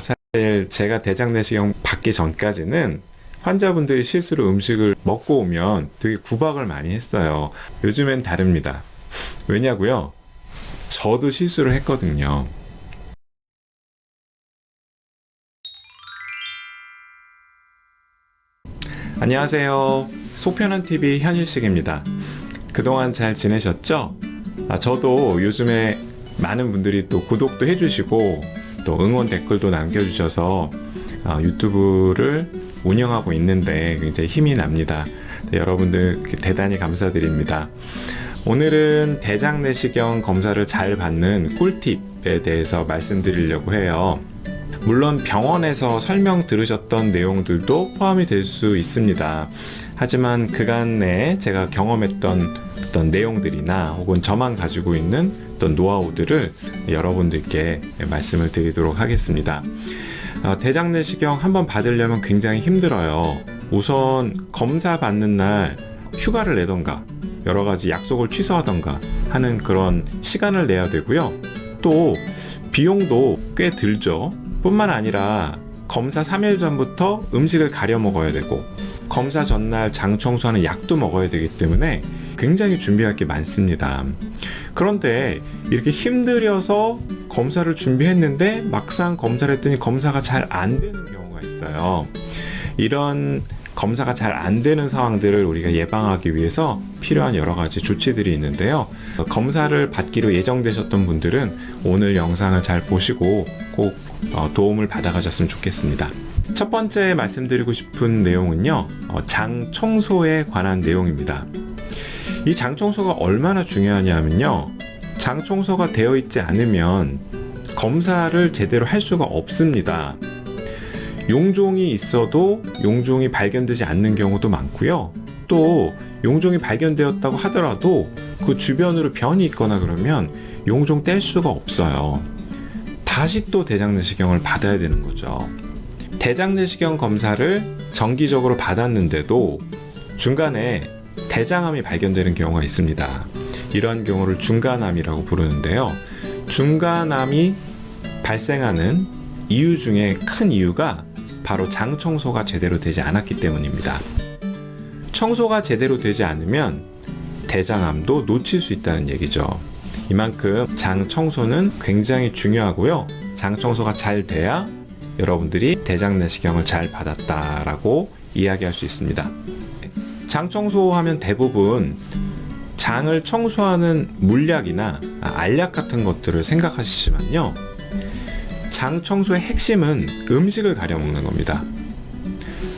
사실 제가 대장 내시경 받기 전까지는 환자분들이 실수로 음식을 먹고 오면 되게 구박을 많이 했어요. 요즘엔 다릅니다. 왜냐고요? 저도 실수를 했거든요. 안녕하세요. 속편한 TV 현일식입니다. 그동안 잘 지내셨죠? 아, 저도 요즘에 많은 분들이 또 구독도 해주시고 또 응원 댓글도 남겨주셔서 아, 유튜브를 운영하고 있는데 굉장히 힘이 납니다. 네, 여러분들 대단히 감사드립니다. 오늘은 대장 내시경 검사를 잘 받는 꿀팁에 대해서 말씀드리려고 해요. 물론 병원에서 설명 들으셨던 내용들도 포함이 될 수 있습니다. 하지만 그간에 제가 경험했던 어떤 내용들이나 혹은 저만 가지고 있는 어떤 노하우들을 여러분들께 말씀을 드리도록 하겠습니다. 어, 대장 내시경 한번 받으려면 굉장히 힘들어요. 우선 검사 받는 날 휴가를 내던가 여러 가지 약속을 취소하던가 하는 그런 시간을 내야 되고요. 또 비용도 꽤 들죠. 뿐만 아니라 검사 3일 전부터 음식을 가려 먹어야 되고 검사 전날 장 청소하는 약도 먹어야 되기 때문에 굉장히 준비할 게 많습니다. 그런데 이렇게 힘들여서 검사를 준비했는데 막상 검사를 했더니 검사가 잘 안 되는 경우가 있어요. 이런 검사가 잘 안 되는 상황들을 우리가 예방하기 위해서 필요한 여러 가지 조치들이 있는데요. 검사를 받기로 예정되셨던 분들은 오늘 영상을 잘 보시고 꼭 어, 도움을 받아가셨으면 좋겠습니다. 첫 번째 말씀드리고 싶은 내용은요, 어, 장 청소에 관한 내용입니다. 이 장 청소가 얼마나 중요하냐면요, 장 청소가 되어 있지 않으면 검사를 제대로 할 수가 없습니다. 용종이 있어도 용종이 발견되지 않는 경우도 많고요. 또 용종이 발견되었다고 하더라도 그 주변으로 변이 있거나 그러면 용종 뗄 수가 없어요. 다시 또 대장 내시경을 받아야 되는 거죠. 대장 내시경 검사를 정기적으로 받았는데도 중간에 대장암이 발견되는 경우가 있습니다. 이러한 경우를 중간암이라고 부르는데요. 중간암이 발생하는 이유 중에 큰 이유가 바로 장 청소가 제대로 되지 않았기 때문입니다. 청소가 제대로 되지 않으면 대장암도 놓칠 수 있다는 얘기죠. 이만큼 장 청소는 굉장히 중요하고요. 장 청소가 잘 돼야 여러분들이 대장 내시경을 잘 받았다라고 이야기할 수 있습니다. 장 청소하면 대부분 장을 청소하는 물약이나 알약 같은 것들을 생각하시지만요. 장 청소의 핵심은 음식을 가려 먹는 겁니다.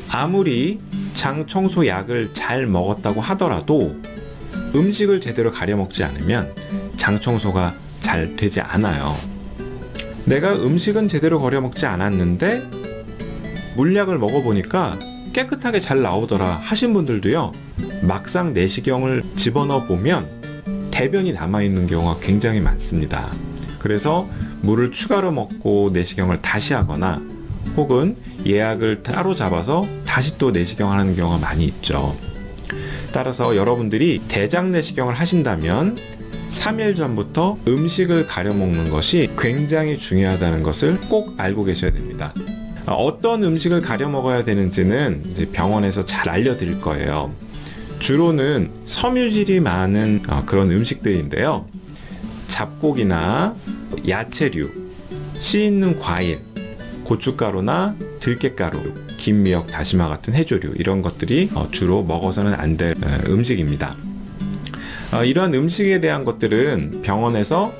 아무리 장 청소 약을 잘 먹었다고 하더라도 음식을 제대로 가려 먹지 않으면 장 청소가 잘 되지 않아요. 내가 음식은 제대로 가려 먹지 않았는데 물약을 먹어보니까 깨끗하게 잘 나오더라 하신 분들도요. 막상 내시경을 집어넣어 보면 대변이 남아있는 경우가 굉장히 많습니다. 그래서 물을 추가로 먹고 내시경을 다시 하거나 혹은 예약을 따로 잡아서 다시 또 내시경을 하는 경우가 많이 있죠. 따라서 여러분들이 대장 내시경을 하신다면 3일 전부터 음식을 가려 먹는 것이 굉장히 중요하다는 것을 꼭 알고 계셔야 됩니다. 어떤 음식을 가려 먹어야 되는지는 병원에서 잘 알려드릴 거예요. 주로는 섬유질이 많은 어, 그런 음식들인데요. 잡곡이나 야채류, 씨 있는 과일, 고춧가루나 들깨가루, 김미역, 다시마 같은 해조류 이런 것들이 어, 주로 먹어서는 안 될 음식입니다. 어, 이러한 음식에 대한 것들은 병원에서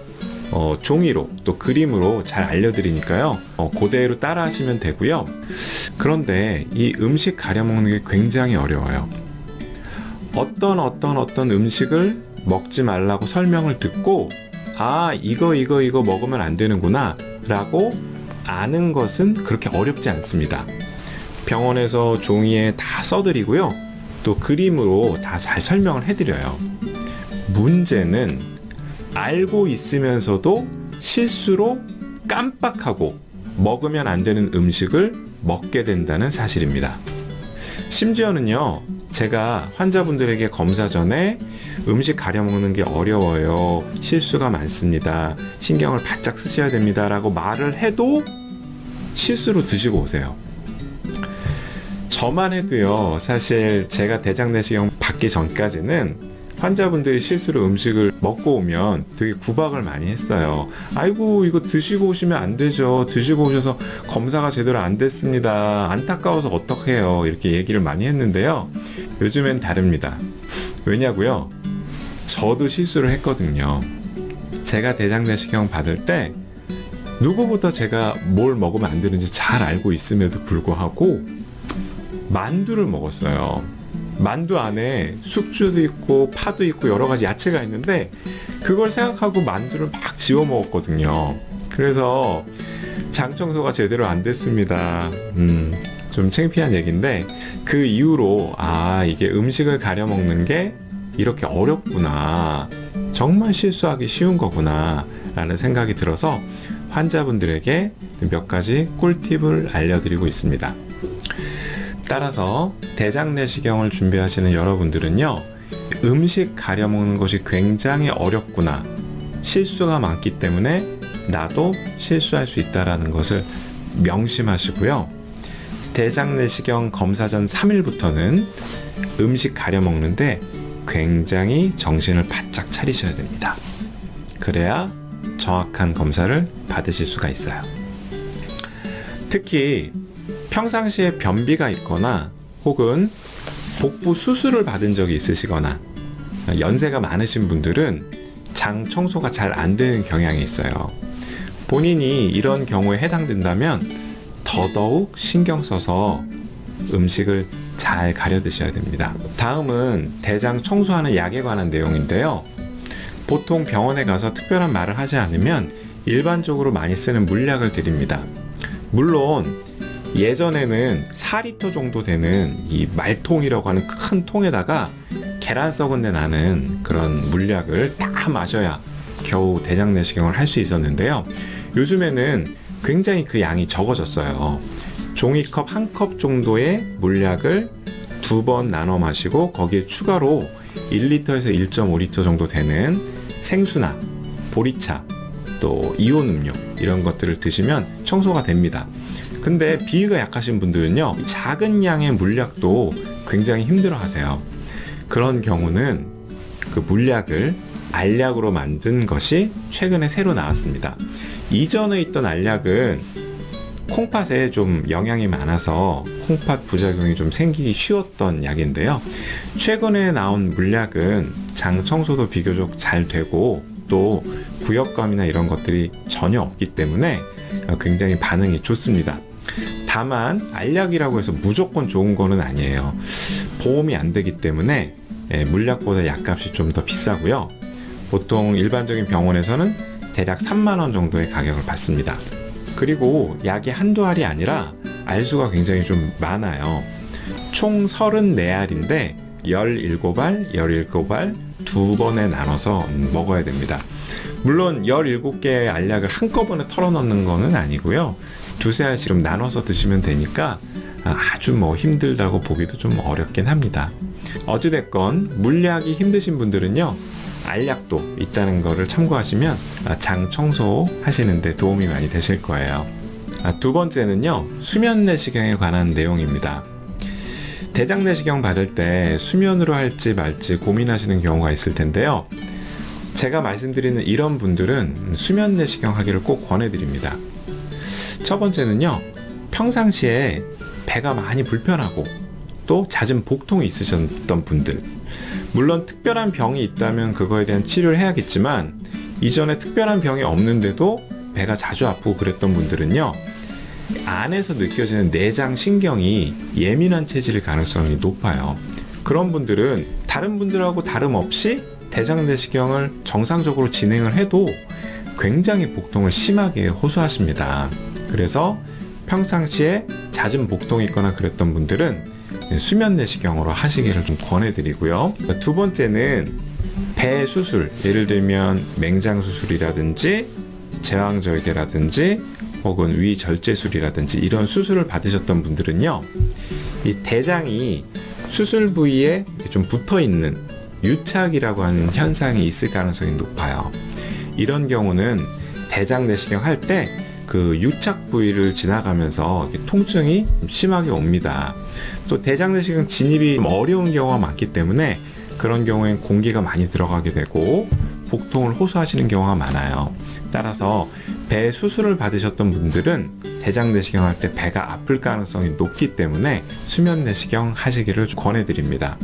어, 종이로 또 그림으로 잘 알려드리니까요. 어, 그대로 따라 하시면 되고요. 그런데 이 음식 가려 먹는 게 굉장히 어려워요. 어떤 어떤 어떤 음식을 먹지 말라고 설명을 듣고 아 이거 이거 이거 먹으면 안 되는구나 라고 아는 것은 그렇게 어렵지 않습니다. 병원에서 종이에 다 써드리고요. 또 그림으로 다 잘 설명을 해드려요. 문제는 알고 있으면서도 실수로 깜빡하고 먹으면 안 되는 음식을 먹게 된다는 사실입니다. 심지어는요, 제가 환자분들에게 검사 전에 음식 가려 먹는 게 어려워요. 실수가 많습니다. 신경을 바짝 쓰셔야 됩니다. 라고 말을 해도 실수로 드시고 오세요. 저만 해도요, 사실 제가 대장 내시경 받기 전까지는 환자분들이 실수로 음식을 먹고 오면 되게 구박을 많이 했어요. 아이고, 이거 드시고 오시면 안 되죠. 드시고 오셔서 검사가 제대로 안 됐습니다. 안타까워서 어떡해요. 이렇게 얘기를 많이 했는데요. 요즘엔 다릅니다. 왜냐고요? 저도 실수를 했거든요. 제가 대장 내시경 받을 때 누구보다 제가 뭘 먹으면 안 되는지 잘 알고 있음에도 불구하고 만두를 먹었어요. 만두 안에 숙주도 있고 파도 있고 여러 가지 야채가 있는데 그걸 생각하고 만두를 막 지워 먹었거든요. 그래서 장 청소가 제대로 안 됐습니다. 음, 좀 창피한 얘기인데 그 이후로 아 이게 음식을 가려 먹는 게 이렇게 어렵구나. 정말 실수하기 쉬운 거구나. 라는 생각이 들어서 환자분들에게 몇 가지 꿀팁을 알려드리고 있습니다. 따라서 대장 내시경을 준비하시는 여러분들은요, 음식 가려 먹는 것이 굉장히 어렵구나. 실수가 많기 때문에 나도 실수할 수 있다라는 것을 명심하시고요. 대장 내시경 검사 전 3일부터는 음식 가려 먹는데 굉장히 정신을 바짝 차리셔야 됩니다. 그래야 정확한 검사를 받으실 수가 있어요. 특히 평상시에 변비가 있거나 혹은 복부 수술을 받은 적이 있으시거나 연세가 많으신 분들은 장 청소가 잘 안 되는 경향이 있어요. 본인이 이런 경우에 해당된다면 더더욱 신경 써서 음식을 잘 가려 드셔야 됩니다. 다음은 대장 청소하는 약에 관한 내용인데요. 보통 병원에 가서 특별한 말을 하지 않으면 일반적으로 많이 쓰는 물약을 드립니다. 물론 예전에는 4리터 정도 되는 이 말통이라고 하는 큰 통에다가 계란 썩은 내 나는 그런 물약을 다 마셔야 겨우 대장 내시경을 할 수 있었는데요. 요즘에는 굉장히 그 양이 적어졌어요. 종이컵 한 컵 정도의 물약을 두 번 나눠 마시고 거기에 추가로 1리터에서 1.5리터 정도 되는 생수나 보리차 또 이온 음료 이런 것들을 드시면 청소가 됩니다. 근데 비위가 약하신 분들은요 작은 양의 물약도 굉장히 힘들어 하세요. 그런 경우는 그 물약을 알약으로 만든 것이 최근에 새로 나왔습니다. 이전에 있던 알약은 콩팥에 좀 영양이 많아서 콩팥 부작용이 좀 생기기 쉬웠던 약인데요. 최근에 나온 물약은 장 청소도 비교적 잘 되고 또 구역감이나 이런 것들이 전혀 없기 때문에 굉장히 반응이 좋습니다. 다만 알약이라고 해서 무조건 좋은 거는 아니에요. 보험이 안 되기 때문에 예, 물약보다 약값이 좀 더 비싸고요. 보통 일반적인 병원에서는 대략 3만 원 정도의 가격을 받습니다. 그리고 약이 한두 알이 아니라 알수가 굉장히 좀 많아요. 총 34알인데 17알, 17알 두 번에 나눠서 먹어야 됩니다. 물론 17개의 알약을 한꺼번에 털어넣는 거는 아니고요. 두세 알씩 좀 나눠서 드시면 되니까 아주 뭐 힘들다고 보기도 좀 어렵긴 합니다. 어찌됐건 물약이 힘드신 분들은요. 알약도 있다는 것을 참고하시면 장 청소 하시는데 도움이 많이 되실 거예요. 아, 두 번째는요, 수면 내시경에 관한 내용입니다. 대장 내시경 받을 때 수면으로 할지 말지 고민하시는 경우가 있을 텐데요. 제가 말씀드리는 이런 분들은 수면 내시경 하기를 꼭 권해드립니다. 첫 번째는요, 평상시에 배가 많이 불편하고 또 잦은 복통이 있으셨던 분들. 물론 특별한 병이 있다면 그거에 대한 치료를 해야겠지만 이전에 특별한 병이 없는데도 배가 자주 아프고 그랬던 분들은요. 안에서 느껴지는 내장 신경이 예민한 체질일 가능성이 높아요. 그런 분들은 다른 분들하고 다름없이 대장 내시경을 정상적으로 진행을 해도 굉장히 복통을 심하게 호소하십니다. 그래서 평상시에 잦은 복통이 있거나 그랬던 분들은 수면 내시경으로 하시기를 좀 권해드리고요. 두 번째는 배 수술, 예를 들면 맹장 수술이라든지 제왕절개라든지 혹은 위 절제술이라든지 이런 수술을 받으셨던 분들은요, 이 대장이 수술 부위에 좀 붙어 있는 유착이라고 하는 현상이 있을 가능성이 높아요. 이런 경우는 대장 내시경 할 때 그 유착 부위를 지나가면서 통증이 심하게 옵니다. 또 대장 내시경 진입이 좀 어려운 경우가 많기 때문에 그런 경우엔 공기가 많이 들어가게 되고 복통을 호소하시는 경우가 많아요. 따라서 배 수술을 받으셨던 분들은 대장 내시경 할 때 배가 아플 가능성이 높기 때문에 수면 내시경 하시기를 좀 권해드립니다.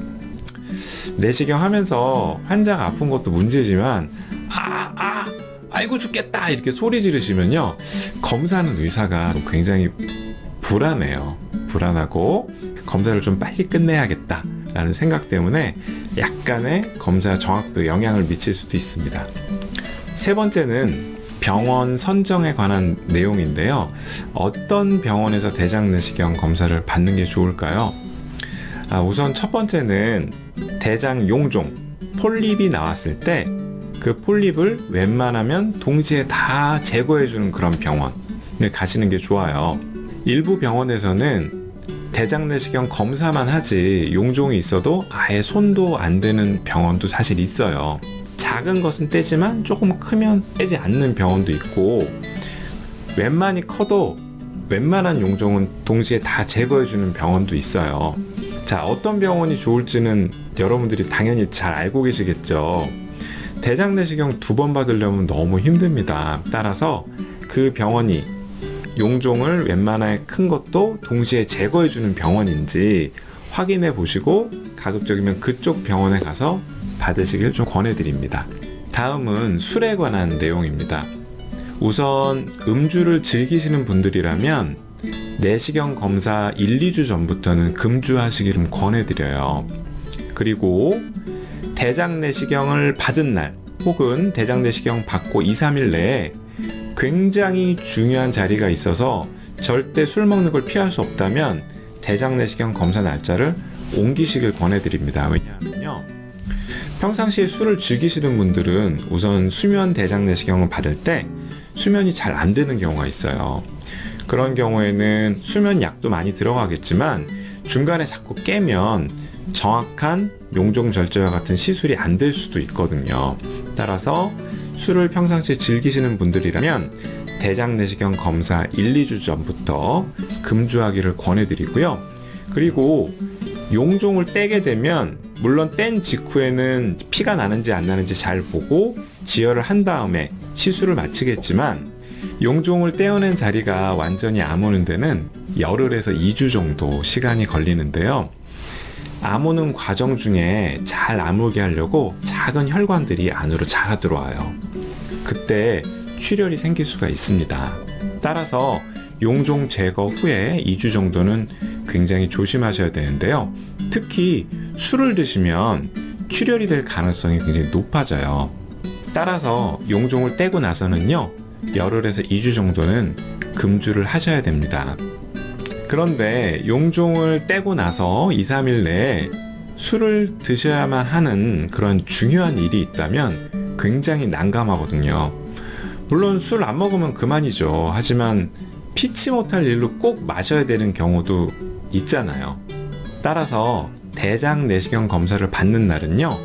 내시경 하면서 환자가 아픈 것도 문제지만 아, 아, 아이고 죽겠다 이렇게 소리 지르시면요 검사하는 의사가 굉장히 불안해요. 불안하고 검사를 좀 빨리 끝내야겠다 라는 생각 때문에 약간의 검사 정확도에 영향을 미칠 수도 있습니다. 세 번째는 병원 선정에 관한 내용인데요. 어떤 병원에서 대장 내시경 검사를 받는 게 좋을까요? 아, 우선 첫 번째는 대장 용종, 폴립이 나왔을 때 그 폴립을 웬만하면 동시에 다 제거해주는 그런 병원을 가시는 게 좋아요. 일부 병원에서는 대장 내시경 검사만 하지 용종이 있어도 아예 손도 안 대는 병원도 사실 있어요. 작은 것은 떼지만 조금 크면 떼지 않는 병원도 있고 웬만히 커도 웬만한 용종은 동시에 다 제거해주는 병원도 있어요. 자, 어떤 병원이 좋을지는 여러분들이 당연히 잘 알고 계시겠죠. 대장 내시경 두 번 받으려면 너무 힘듭니다. 따라서 그 병원이 용종을 웬만하게 큰 것도 동시에 제거해주는 병원인지 확인해 보시고 가급적이면 그쪽 병원에 가서 받으시길 좀 권해드립니다. 다음은 술에 관한 내용입니다. 우선 음주를 즐기시는 분들이라면 내시경 검사 1, 2주 전부터는 금주하시기를 좀 권해드려요. 그리고 대장 내시경을 받은 날 혹은 대장 내시경 받고 2, 3일 내에 굉장히 중요한 자리가 있어서 절대 술 먹는 걸 피할 수 없다면 대장 내시경 검사 날짜를 옮기시길 권해드립니다. 왜냐하면요. 평상시에 술을 즐기시는 분들은 우선 수면 대장 내시경을 받을 때 수면이 잘 안 되는 경우가 있어요. 그런 경우에는 수면 약도 많이 들어가겠지만 중간에 자꾸 깨면 정확한 용종 절제와 같은 시술이 안 될 수도 있거든요. 따라서 술을 평상시에 즐기시는 분들이라면 대장 내시경 검사 1, 2주 전부터 금주하기를 권해드리고요. 그리고 용종을 떼게 되면 물론 뗀 직후에는 피가 나는지 안 나는지 잘 보고 지혈을 한 다음에 시술을 마치겠지만 용종을 떼어낸 자리가 완전히 아무는 데는 열흘에서 2주 정도 시간이 걸리는데요. 아무는 과정 중에 잘 아물게 하려고 작은 혈관들이 안으로 자라 들어와요. 그때 출혈이 생길 수가 있습니다. 따라서 용종 제거 후에 2주 정도는 굉장히 조심하셔야 되는데요. 특히 술을 드시면 출혈이 될 가능성이 굉장히 높아져요. 따라서 용종을 떼고 나서는요, 열흘에서 2주 정도는 금주를 하셔야 됩니다. 그런데 용종을 떼고 나서 2, 3일 내에 술을 드셔야만 하는 그런 중요한 일이 있다면 굉장히 난감하거든요. 물론 술 안 먹으면 그만이죠. 하지만 피치 못할 일로 꼭 마셔야 되는 경우도 있잖아요. 따라서 대장 내시경 검사를 받는 날은요,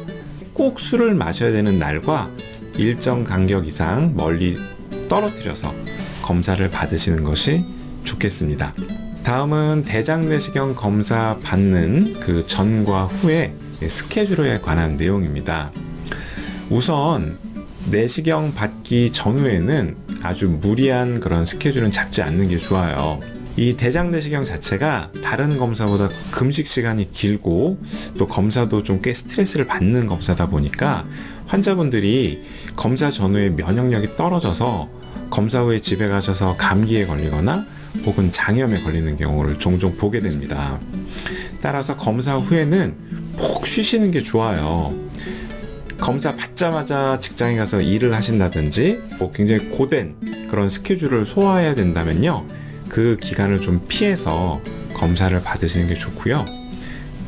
꼭 술을 마셔야 되는 날과 일정 간격 이상 멀리 떨어뜨려서 검사를 받으시는 것이 좋겠습니다. 다음은 대장 내시경 검사 받는 그 전과 후에 스케줄에 관한 내용입니다. 우선 내시경 받기 전후에는 아주 무리한 그런 스케줄은 잡지 않는 게 좋아요. 이 대장 내시경 자체가 다른 검사보다 금식 시간이 길고 또 검사도 좀 꽤 스트레스를 받는 검사다 보니까 환자분들이 검사 전후에 면역력이 떨어져서 검사 후에 집에 가셔서 감기에 걸리거나 혹은 장염에 걸리는 경우를 종종 보게 됩니다. 따라서 검사 후에는 푹 쉬시는 게 좋아요. 검사 받자마자 직장에 가서 일을 하신다든지 뭐 굉장히 고된 그런 스케줄을 소화해야 된다면요. 그 기간을 좀 피해서 검사를 받으시는 게 좋고요.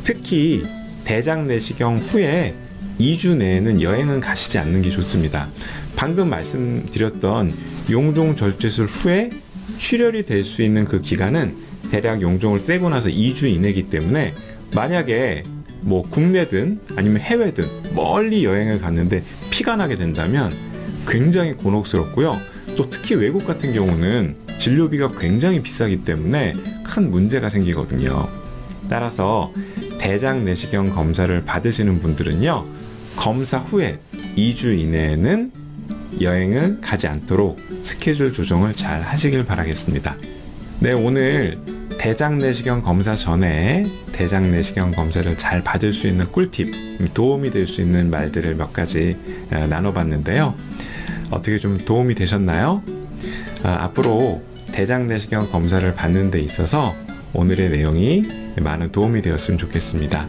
특히 대장 내시경 후에 2주 내에는 여행은 가시지 않는 게 좋습니다. 방금 말씀드렸던 용종 절제술 후에 출혈이 될 수 있는 그 기간은 대략 용종을 떼고 나서 2주 이내이기 때문에 만약에 뭐 국내든 아니면 해외든 멀리 여행을 갔는데 피가 나게 된다면 굉장히 곤혹스럽고요. 또 특히 외국 같은 경우는 진료비가 굉장히 비싸기 때문에 큰 문제가 생기거든요. 따라서 대장 내시경 검사를 받으시는 분들은요, 검사 후에 2주 이내에는 여행을 가지 않도록 스케줄 조정을 잘 하시길 바라겠습니다. 네, 오늘 대장 내시경 검사 전에 대장 내시경 검사를 잘 받을 수 있는 꿀팁, 도움이 될 수 있는 말들을 몇 가지 어, 나눠봤는데요. 어떻게 좀 도움이 되셨나요? 아, 앞으로 대장 내시경 검사를 받는 데 있어서 오늘의 내용이 많은 도움이 되었으면 좋겠습니다.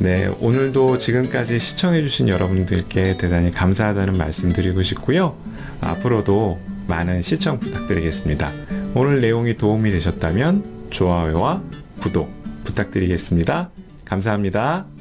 네, 오늘도 지금까지 시청해주신 여러분들께 대단히 감사하다는 말씀 드리고 싶고요. 앞으로도 많은 시청 부탁드리겠습니다. 오늘 내용이 도움이 되셨다면 좋아요와 구독 부탁드리겠습니다. 감사합니다.